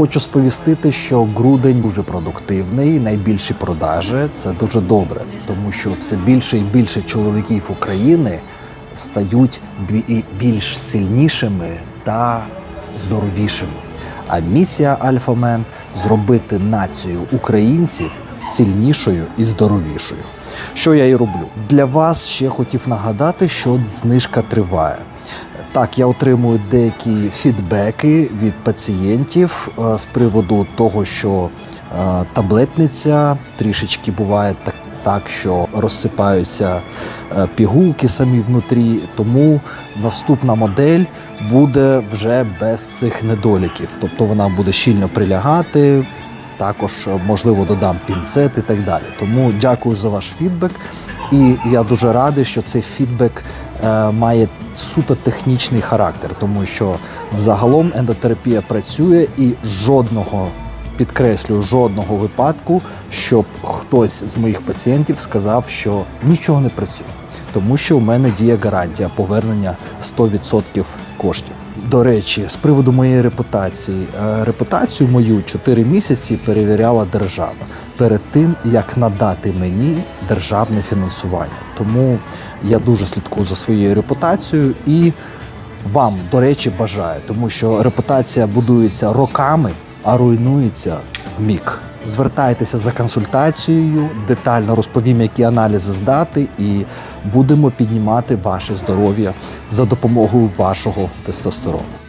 Хочу сповістити, що грудень дуже продуктивний, найбільші продажі це дуже добре, тому що все більше і більше чоловіків України стають більш сильнішими та здоровішими. А місія Альфамен зробити націю українців сильнішою і здоровішою. Що я і роблю. Для вас ще хотів нагадати, що знижка триває. Так, я отримую деякі фідбеки від пацієнтів е, з приводу того, що е, таблетниця трішечки буває так, так що розсипаються е, пігулки самі внутрі. Тому наступна модель буде вже без цих недоліків. Тобто вона буде щільно прилягати. Також можливо додам пінцет і так далі. Тому дякую за ваш фідбек. І я дуже радий, що цей фідбек має суто технічний характер, тому що взагалом ендотерапія працює і жодного підкреслюю жодного випадку, щоб хтось з моїх пацієнтів сказав, що нічого не працює, тому що у мене діє гарантія повернення 100% коштів. До речі, з приводу моєї репутації, Е, репутацію мою 4 місяці перевіряла держава перед тим, як надати мені державне фінансування. Тому я дуже слідкую за своєю репутацією і вам, до речі, бажаю, тому що репутація будується роками, а руйнується в миг. Звертайтеся за консультацією, детально розповім, які аналізи здати, і будемо піднімати ваше здоров'я за допомогою вашого тестостерону.